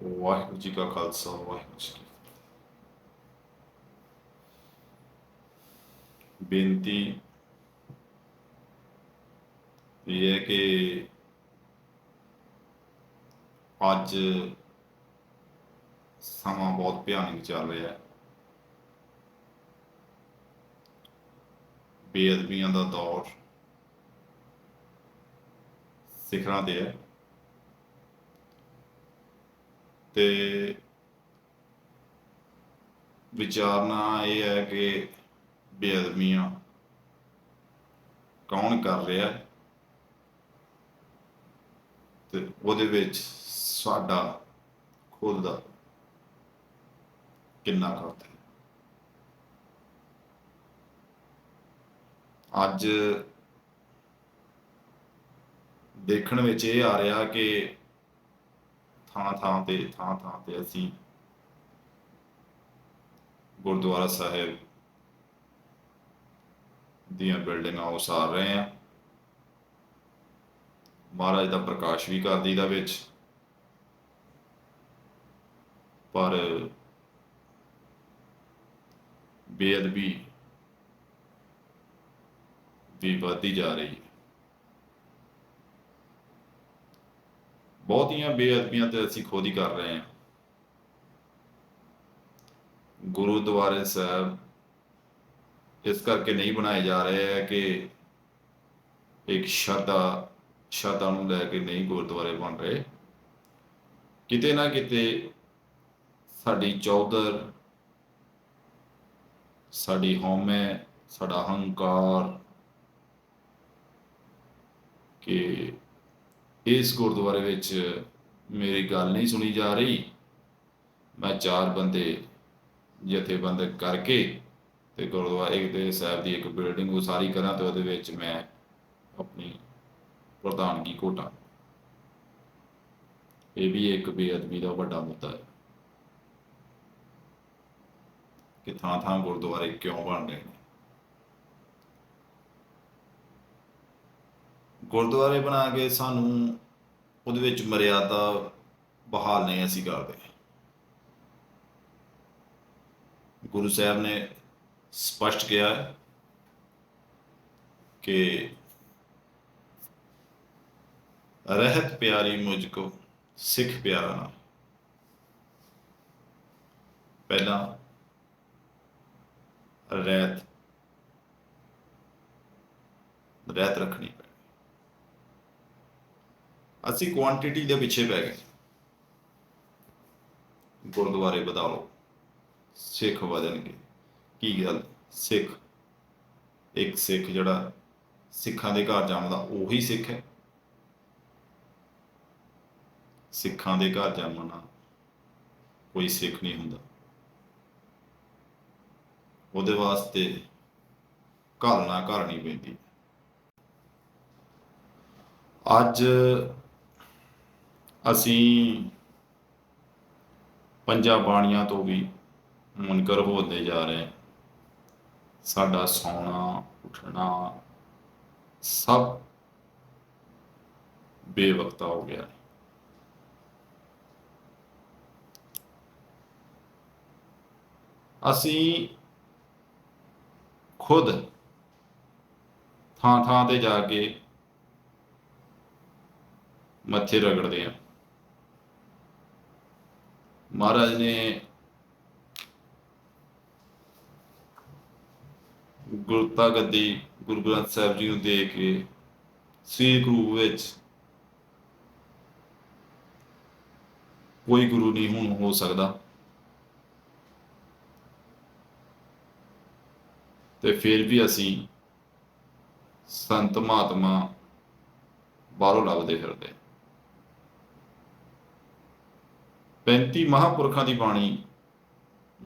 ਵਾਹਿਗੁਰੂ ਜੀ ਕਾ ਖਾਲਸਾ ਵਾਹਿਗੁਰੂ ਜੀ ਕੀ ਬੇਨਤੀ ਇਹ ਹੈ ਕਿ ਅੱਜ ਸਮਾਂ ਬਹੁਤ ਭਿਆਨਕ ਚੱਲ ਰਿਹਾ ਹੈ ਬੇਅਦਬੀਆਂ ਦਾ ਦੌਰ ਸਿਖਰਾਂ ਤੇ ਹੈ ਤੇ ਵਿਚਾਰਨਾ ਇਹ ਹੈ ਕਿ ਬੇਅਦਬੀਆਂ ਕੌਣ ਕਰ ਰਿਹਾ ਹੈ? ਤੇ ਉਹਦੇ ਵਿੱਚ ਸਾਡਾ ਖੁਦ ਦਾ ਕਿੰਨਾ ਕਰਦਾ ਹੈ? ਅੱਜ ਦੇਖਣ ਵਿੱਚ ਇਹ ਆ ਰਿਹਾ ਕਿ ਥਾਂ ਥਾਂ ਤੇ, ਥਾਂ ਥਾਂ ਤੇ ਅਸੀਂ ਗੁਰਦੁਆਰਾ ਸਾਹਿਬ ਦੀਆਂ ਬਿਲਡਿੰਗਾਂ ਉਸਾਰ ਰਹੇ ਹਾਂ। ਮਹਾਰਾਜ ਦਾ ਪ੍ਰਕਾਸ਼ ਵੀ ਕਰ ਦਈਦਾ ਵਿੱਚ। ਪਰ ਬੇਅਦਬੀ ਵੀ ਵੱਧਦੀ ਜਾ ਰਹੀ ਹੈ ਬਹੁਤੀਆਂ ਬੇਅਦਬੀਆਂ ਤੇ ਅਸੀਂ ਖੁਦ ਹੀ ਕਰ ਰਹੇ ਹਾਂ। ਗੁਰਦੁਆਰੇ ਸਾਹਿਬ ਇਸ ਕਰਕੇ ਨਹੀਂ ਬਣਾਏ ਜਾ ਰਹੇ ਹੈ ਕਿ ਇੱਕ ਸ਼ਰਧਾ ਸ਼ਰਧਾ ਨੂੰ ਲੈ ਕੇ ਨਹੀਂ ਗੁਰਦੁਆਰੇ ਬਣ ਰਹੇ। ਕਿਤੇ ਨਾ ਕਿਤੇ ਸਾਡੀ ਚੌਧਰ, ਸਾਡੀ ਹਉਮੈ, ਸਾਡਾ ਹੰਕਾਰ ਕਿ ਇਸ ਗੁਰਦੁਆਰੇ ਵਿੱਚ ਮੇਰੀ ਗੱਲ ਨਹੀਂ ਸੁਣੀ ਜਾ ਰਹੀ। ਮੈਂ ਚਾਰ ਬੰਦੇ ਜਥੇਬੰਦ ਕਰਕੇ ਤੇ ਗੁਰਦੁਆਰੇ ਦੇ ਸਾਹਿਬ ਦੀ ਇੱਕ ਬਿਲਡਿੰਗ ਉਸਾਰੀ ਕਰਾਂ ਤੇ ਉਹਦੇ ਵਿੱਚ ਮੈਂ ਆਪਣੀ ਪ੍ਰਧਾਨਗੀ ਘੋਟਾਂ। ਇਹ ਵੀ ਇੱਕ ਬੇਅਦਬੀ ਦਾ ਵੱਡਾ ਮੁੱਦਾ ਹੈ ਕਿ ਥਾਂ ਥਾਂ ਗੁਰਦੁਆਰੇ ਕਿਉਂ ਬਣ ਰਹੇ ਨੇ? ਗੁਰਦੁਆਰੇ ਬਣਾ ਕੇ ਸਾਨੂੰ ਉਹਦੇ ਵਿੱਚ ਮਰਿਆਦਾ ਬਹਾਲ ਨਹੀਂ ਅਸੀਂ ਕਰਦੇ। ਗੁਰੂ ਸਾਹਿਬ ਨੇ ਸਪਸ਼ਟ ਕਿਹਾ ਹੈ ਕਿ ਰਹਿਤ ਪਿਆਰੀ ਮੁਝ ਕੋ, ਸਿੱਖ ਪਿਆਰਾ ਨਾ ਪਹਿਲਾਂ ਰਹਿਤ ਰਹਿਤ ਰੱਖਣੀ ਪੈਣੀ। ਅਸੀਂ ਕੁਆਂਟੀਟੀ ਦੇ ਪਿੱਛੇ ਪੈ ਗਏ। ਗੁਰਦੁਆਰੇ ਵਧਾ ਸਿੱਖ ਵਧਣਗੇ। ਕੀ ਗੱਲ? ਸਿੱਖ। ਇੱਕ ਸਿੱਖ ਜਿਹੜਾ ਸਿੱਖਾਂ ਦੇ ਘਰ ਜੰਮਦਾ, ਉਹੀ ਸਿੱਖ ਹੈ। ਸਿੱਖਾਂ ਦੇ ਘਰ ਜੰਮਣਾ ਕੋਈ ਸਿੱਖ ਨਹੀਂ ਹੁੰਦਾ। ਉਹਦੇ ਵਾਸਤੇ ਘਾਲਣਾ ਘਾਲਣੀ ਪੈਂਦੀ। ਅੱਜ ਅਸੀਂ ਪੰਜਾਂ ਬਾਣੀਆਂ ਤੋਂ ਵੀ ਮੁਨਕਰ ਹੋਦੇ ਜਾ ਰਹੇ ਹਾਂ। ਸਾਡਾ ਸੌਣਾ, ਉੱਠਣਾ ਸਭ ਬੇਵਕਤਾ ਹੋ ਗਿਆ ਅਸੀਂ ਖੁਦ ਥਾਂ ਥਾਂ ਤੇ ਜਾ ਕੇ ਮੱਥੇ ਰਗੜਦੇ ਆ ਮਹਾਰਾਜ ਨੇ ਗੁਰਤਾ ਗੱਦੀ ਗੁਰੂ ਗ੍ਰੰਥ ਸਾਹਿਬ ਜੀ ਨੂੰ ਦੇ ਕੇ ਸ੍ਰੀ ਗੁਰੂ ਵਿੱਚ ਕੋਈ ਗੁਰੂ ਨਹੀਂ ਹੁਣ ਹੋ ਸਕਦਾ। ਤੇ ਫਿਰ ਵੀ ਅਸੀਂ ਸੰਤ ਮਹਾਤਮਾ ਬਾਹਰੋਂ ਲੱਭਦੇ ਫਿਰਦੇ। 35 ਮਹਾਪੁਰਖਾਂ ਦੀ ਬਾਣੀ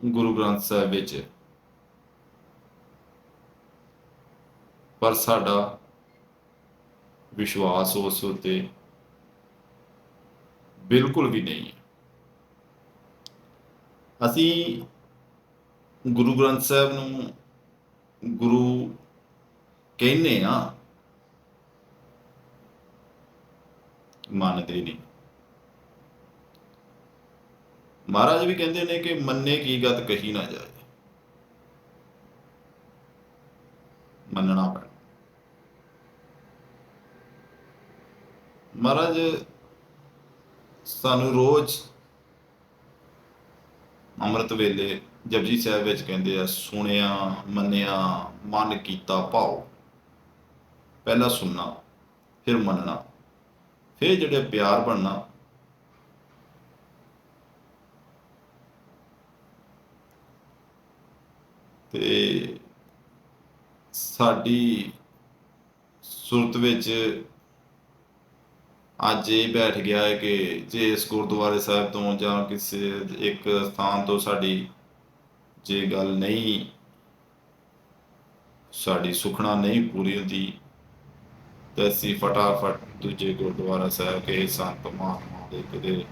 ਗੁਰੂ ਗ੍ਰੰਥ ਸਾਹਿਬ ਵਿੱਚ। ਪਰ ਸਾਡਾ ਵਿਸ਼ਵਾਸ ਉਸ ਉਤੇ ਬਿਲਕੁਲ ਵੀ ਨਹੀਂ ਹੈ। ਅਸੀਂ ਗੁਰੂ ਗ੍ਰੰਥ ਸਾਹਿਬ ਨੂੰ ਗੁਰੂ ਕਹਿੰਨੇ ਆ ਮੰਨਦੇ ਨਹੀਂ। ਮਹਾਰਾਜ ਵੀ ਕਹਿੰਦੇ ਨੇ ਕਿ ਮੰਨੇ ਕੀ ਗਤ ਕਹੀ ਨਾ ਜਾਏ। ਮੰਨਣਾ ਪੈਣਾ। ਮਹਾਰਾਜ, ਸਾਨੂੰ ਰੋਜ਼ ਅੰਮ੍ਰਿਤ ਵੇਲੇ ਜਪਜੀ ਸਾਹਿਬ ਵਿੱਚ ਕਹਿੰਦੇ ਆ, ਸੁਣਿਆ, ਮੰਨਿਆ, ਮਨ ਕੀਤਾ ਭਾਉ। ਪਹਿਲਾਂ ਸੁਣਨਾ, ਫਿਰ ਮੰਨਣਾ। ਫਿਰ ਜਿਹੜੇ ਪਿਆਰ ਬਣਨਾ ਤੇ ਸਾਡੀ ਸੁਰਤ ਵਿੱਚ ਅੱਜ ਇਹ ਬੈਠ ਗਿਆ ਹੈ ਕਿ ਜੇ ਇਸ ਗੁਰਦੁਆਰੇ ਸਾਹਿਬ ਤੋਂ ਜਾਂ ਕਿਸੇ ਇੱਕ ਸਥਾਨ ਤੋਂ ਸਾਡੀ ਜੇ ਗੱਲ ਨਹੀਂ, ਸਾਡੀ ਸੁਖਣਾ ਨਹੀਂ ਪੂਰੀ ਹੁੰਦੀ, ਤਾਂ ਅਸੀਂ ਫਟਾਫਟ ਦੂਜੇ ਗੁਰਦੁਆਰਾ ਸਾਹਿਬ ਕੇ ਸੰਤ ਮਹਾਤਮਾ ਦੇ ਕਿਤੇ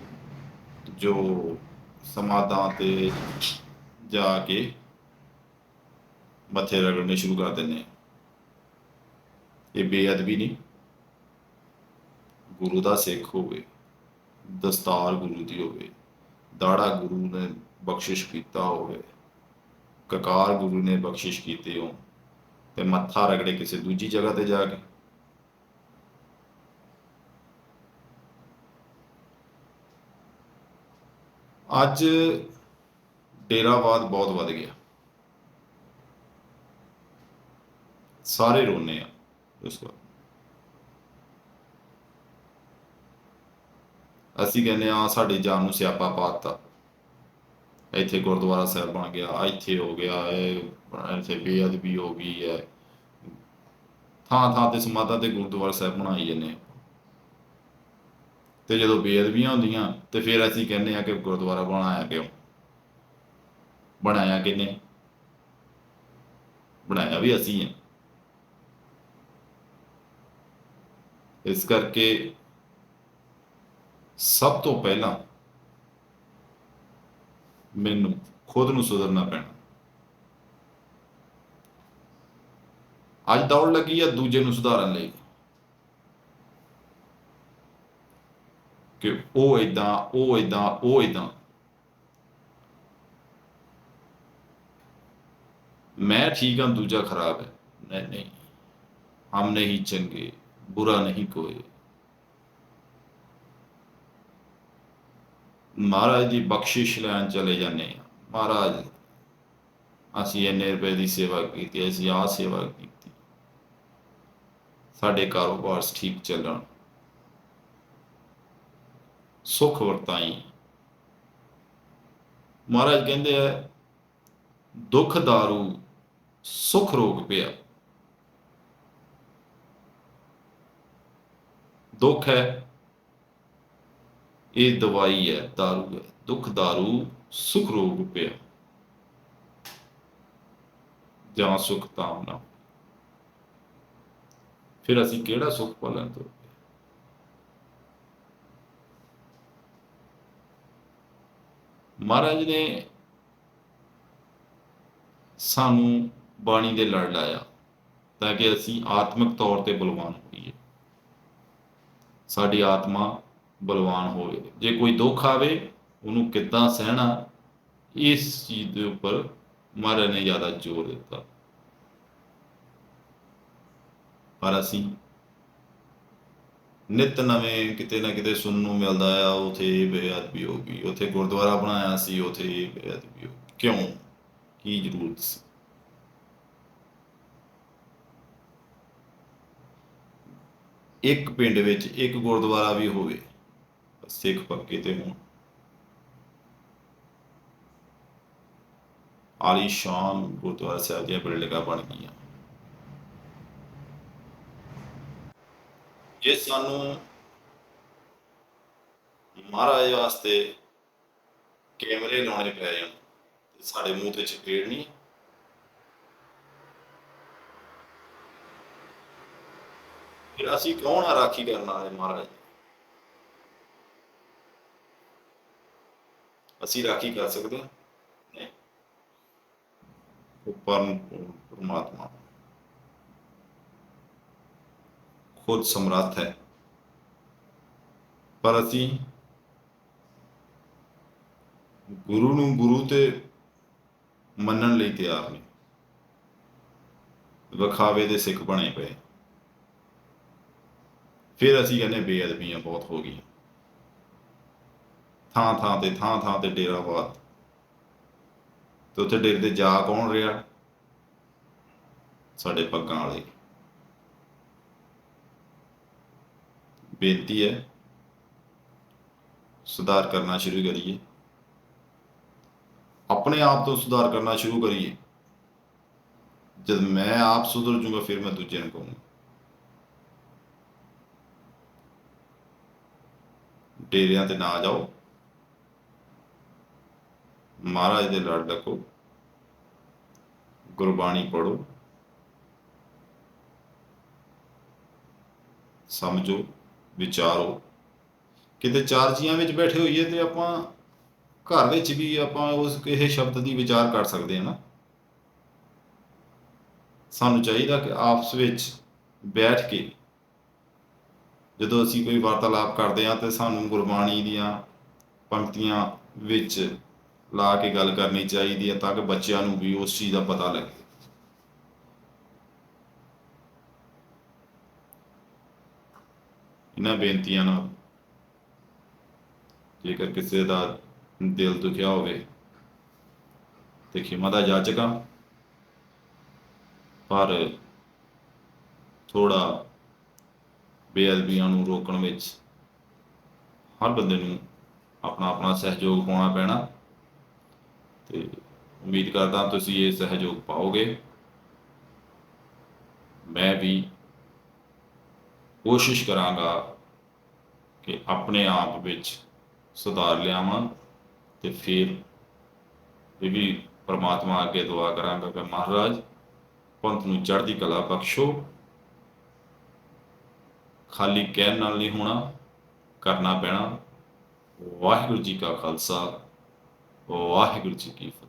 ਜੋ ਸਮਾਧਾਂ ਤੇ ਜਾ ਕੇ ਮੱਥੇ ਰਗੜਨੇ ਸ਼ੁਰੂ ਕਰ ਦਿੰਦੇ ਇਹ ਬੇਅਦਬੀ ਨਹੀਂ। ਗੁਰੂ ਦਾ ਸਿੱਖ ਹੋਵੇ, ਦਸਤਾਰ ਗੁਰੂ ਦੀ ਹੋਵੇ, ਦਾੜਾ ਗੁਰੂ ਨੇ ਬਖਸ਼ਿਸ਼ ਕੀਤਾ ਹੋਵੇ, ਕਕਾਰ ਗੁਰੂ ਨੇ ਬਖਸ਼ਿਸ਼ ਕੀਤੀ ਹੋ ਤੇ ਮੱਥਾ ਰਗੜੇ ਕਿਸੇ ਦੂਜੀ ਜਗ੍ਹਾ ਤੇ ਜਾ ਕੇ। ਅੱਜ ਡੇਰਾਵਾਦ ਬਹੁਤ ਵੱਧ ਗਿਆ। ਸਾਰੇ ਰੋਨੇ ਆ ਇਸ ਵਾਰ ਅਸੀਂ ਕਹਿੰਦੇ ਆ ਸਾਡੀ ਜਾਨ ਨੂੰ ਸਿਆਪਾ ਪਾਤਾ ਇੱਥੇ ਗੁਰਦੁਆਰਾ ਸਾਹਿਬ ਬਣ ਗਿਆ, ਇੱਥੇ ਹੋ ਗਿਆ, ਇਹ ਇੱਥੇ ਬੇਅਦਬੀ ਹੋ ਗਈ ਹੈ। ਥਾਂ ਥਾਂ ਤੇ ਸਮਾਧਾਂ ਤੇ ਗੁਰਦੁਆਰਾ ਸਾਹਿਬ ਬਣਾਈ ਜਾਂਦੇ ਤੇ ਜਦੋਂ ਬੇਅਦਬੀਆਂ ਹੁੰਦੀਆਂ, ਤੇ ਫਿਰ ਅਸੀਂ ਕਹਿੰਦੇ ਆ ਕਿ ਗੁਰਦੁਆਰਾ ਬਣਾਇਆ ਕਿਉਂ? ਬਣਾਇਆ ਕਿਨੇ ਬਣਾਇਆ ਵੀ ਅਸੀਂ ਹਾਂ। ਇਸ ਕਰਕੇ ਸਭ ਤੋਂ ਪਹਿਲਾਂ ਮੈਨੂੰ ਖੁਦ ਨੂੰ ਸੁਧਰਨਾ ਪੈਣਾ। ਅੱਜ ਦੌੜ ਲੱਗੀ ਆ, ਦੂਜੇ ਨੂੰ ਸੁਧਾਰਨ ਲਈ। ਕਿ ਉਹ ਇਦਾਂ ਉਹ ਇਦਾਂ ਉਹ ਇਦਾਂ ਮੈਂ ਠੀਕ ਹਾਂ ਦੂਜਾ ਖਰਾਬ ਹੈ। ਨਹੀਂ ਨਹੀਂ। ਹਮ ਨਹੀਂ ਚੰਗੇ। ਬੁਰਾ ਨਹੀਂ ਕੋਈ। ਮਹਾਰਾਜ ਦੀ ਬਖਸ਼ਿਸ਼ ਲੈਣ ਚਲੇ ਜਾਂਦੇ ਆ ਮਹਾਰਾਜ, ਅਸੀਂ ਇੰਨੇ ਰੁਪਏ ਦੀ ਸੇਵਾ ਕੀਤੀ, ਅਸੀਂ ਆ ਸੇਵਾ ਕੀਤੀ। ਸਾਡੇ ਕਾਰੋਬਾਰ ਠੀਕ ਚੱਲਣ। ਸੁਖ ਵਰਤਾਈ। ਮਹਾਰਾਜ ਕਹਿੰਦੇ ਆ, ਦੁੱਖ ਦਾਰੂ ਸੁਖ ਰੋਗ ਪਿਆ। ਦੁੱਖ ਹੈ ਇਹ ਦਵਾਈ ਹੈ दारू ਹੈ ਦੁੱਖ दारू ਸੁਖ ਰੋਗ ਪਿਆ ਜਾਂ ਸੁਖ ਤਾਮਨਾ ਫਿਰ ਅਸੀਂ ਕਿਹੜਾ ਸੁਖ ਪਾਲਣ ਤੋਂ ਮਹਾਰਾਜ ਨੇ ਸਾਨੂੰ ਬਾਣੀ ਦੇ ਲੜ ਲਾਇਆ ਤਾਂ ਕਿ ਅਸੀਂ ਆਤਮਿਕ ਤੌਰ ਤੇ ਬਲਵਾਨ ਹੋਈਏ ਸਾਡੀ ਆਤਮਾ ਬਲਵਾਨ ਹੋਵੇ। ਜੇ ਕੋਈ ਦੁੱਖ ਆਵੇ, ਉਹਨੂੰ ਕਿੱਦਾਂ ਸਹਿਣਾ, ਇਸ ਚੀਜ਼ ਦੇ ਉੱਪਰ ਮਹਾਰਾਜ ਨੇ ਜ਼ਿਆਦਾ ਜ਼ੋਰ ਦਿੱਤਾ। ਪਰ ਅਸੀਂ ਨਿਤ ਨਵੇਂ ਕਿਤੇ ਨਾ ਕਿਤੇ ਸੁਣਨ ਨੂੰ ਮਿਲਦਾ ਆ, ਉਥੇ ਬੇਅਦਬੀ ਹੋ ਗਈ, ਉਥੇ ਗੁਰਦੁਆਰਾ ਬਣਾਇਆ ਸੀ, ਉਥੇ ਬੇਅਦਬੀ ਹੋ ਕਿਉਂ? ਕੀ ਜ਼ਰੂਰਤ ਸੀ? ਇੱਕ ਪਿੰਡ ਵਿੱਚ ਇੱਕ ਗੁਰਦੁਆਰਾ ਵੀ ਹੋਵੇ ਸਿੱਖ ਪੱਕੇ ਤੇ ਹੋਣ। ਆਲੀ ਸ਼ਾਨ ਗੁਰਦੁਆਰਾ ਸਾਹਿਬ ਦੀਆਂ ਬਿਲਡਿੰਗਾਂ ਬਣ ਗਈਆਂ। ਜੇ ਸਾਨੂੰ ਮਹਾਰਾਜ ਵਾਸਤੇ ਕੈਮਰੇ ਲਾਉਣੇ ਪੈ ਜਾਣ ਸਾਡੇ ਮੂੰਹ ਤੇ ਚਪੇੜ ਨਹੀਂ ਫਿਰ ਅਸੀਂ ਕੌਣ ਆ ਰਾਖੀ ਕਰਨ ਵਾਲੇ ਮਹਾਰਾਜ? ਅਸੀਂ ਰਾਖੀ ਕਰ ਸਕਦੇ ਹਾਂ? ਨਹੀਂ। ਉੱਪਰ ਪਰਮਾਤਮਾ। ਖੁਦ ਸਮਰੱਥ ਹੈ। ਪਰ ਅਸੀਂ ਗੁਰੂ ਨੂੰ ਗੁਰੂ ਤੇ ਮੰਨਣ ਲਈ ਤਿਆਰ ਨਹੀਂ। ਵਿਖਾਵੇ ਦੇ ਸਿੱਖ ਬਣੇ ਪਏ। ਫਿਰ ਅਸੀਂ ਕਹਿੰਦੇ ਬੇਅਦਬੀਆਂ ਬਹੁਤ ਹੋ ਗਈਆਂ। ਥਾਂ ਥਾਂ ਤੇ ਥਾਂ ਥਾਂ ਤੇ ਡੇਰਾ ਬਾਦ। ਤੇ ਉੱਥੇ ਡੇਰੇ ਤੇ ਜਾ ਕੌਣ ਰਿਹਾ? ਸਾਡੇ ਪੱਗਾਂ ਵਾਲੇ। ਬੇਨਤੀ ਹੈ, ਸੁਧਾਰ ਕਰਨਾ ਸ਼ੁਰੂ ਕਰੀਏ। ਆਪਣੇ ਆਪ ਤੋਂ ਸੁਧਾਰ ਕਰਨਾ ਸ਼ੁਰੂ ਕਰੀਏ। ਜਦ ਮੈਂ ਆਪ ਸੁਧਰ ਜੂੰਗਾ, ਫਿਰ ਮੈਂ ਦੂਜੇ ਨੂੰ ਕਹੂੰਗਾ। ਡੇਰਿਆਂ ਤੇ ਨਾ ਜਾਓ। ਮਹਾਰਾਜ ਦੇ ਲੜ ਲੱਗੋ ਗੁਰਬਾਣੀ ਪੜੋ ਸਮਝੋ, ਵਿਚਾਰੋ। ਕਿਤੇ ਚਾਰ ਜੀਆਂ ਵਿੱਚ ਬੈਠੇ ਹੋਈਏ ਤੇ ਆਪਾਂ ਘਰ ਵਿੱਚ ਵੀ ਆਪਾਂ ਉਸ ਇਹ ਸ਼ਬਦ ਦੀ ਵਿਚਾਰ ਕਰ ਸਕਦੇ ਹਾਂ ਨਾ। ਸਾਨੂੰ ਚਾਹੀਦਾ ਕਿ ਆਪਸ ਵਿੱਚ ਬੈਠ ਕੇ ਜਦੋਂ ਅਸੀਂ ਕੋਈ ਵਾਰਤਾਲਾਪ ਕਰਦੇ ਹਾਂ ਤੇ ਸਾਨੂੰ ਗੁਰਬਾਣੀ ਦੀਆਂ ਪੰਕਤੀਆਂ ਵਿੱਚ ਲਾ ਕੇ ਗੱਲ ਕਰਨੀ ਚਾਹੀਦੀ ਹੈ ਤਾਂ ਕਿ ਬੱਚਿਆਂ ਨੂੰ ਵੀ ਉਸ ਚੀਜ਼ ਦਾ ਪਤਾ ਲੱਗੇ। ਇਹਨਾਂ ਬੇਨਤੀਆਂ ਨਾਲ ਜੇਕਰ ਕਿਸੇ ਦਾ ਦਿਲ ਦੁਖਿਆ ਹੋਵੇ ਤੇ ਖਿਮਾ ਦਾ ਜਾਚਕਾਂ, ਪਰ ਥੋੜਾ ਬੇਅਦਬੀਆਂ ਨੂੰ ਰੋਕਣ ਵਿੱਚ ਹਰ ਬੰਦੇ ਨੂੰ ਆਪਣਾ ਆਪਣਾ ਸਹਿਯੋਗ ਪਾਉਣਾ ਪੈਣਾ। ਤੇ ਉਮੀਦ ਕਰਦਾ ਤੁਸੀਂ ਇਹ ਸਹਿਯੋਗ ਪਾਓਗੇ। ਮੈਂ ਵੀ ਕੋਸ਼ਿਸ਼ ਕਰਾਂਗਾ ਕਿ ਆਪਣੇ ਆਪ ਵਿੱਚ ਸੁਧਾਰ ਲਿਆਵਾਂ ਤੇ ਫਿਰ ਇਹ ਵੀ ਪਰਮਾਤਮਾ ਅੱਗੇ ਦੁਆ ਕਰਾਂਗਾ ਕਿ ਮਹਾਰਾਜ, ਪੰਥ ਨੂੰ ਚੜ੍ਹਦੀ ਕਲਾ ਬਖਸ਼ੋ। ਖਾਲੀ ਕਹਿਣ ਨਾਲ ਨਹੀਂ ਹੋਣਾ, ਕਰਨਾ ਪੈਣਾ। ਵਾਹਿਗੁਰੂ ਜੀ ਕਾ ਖਾਲਸਾ, ਵਾਹਿਗੁਰੂ ਜੀ ਕੀ ਫਤਿਹ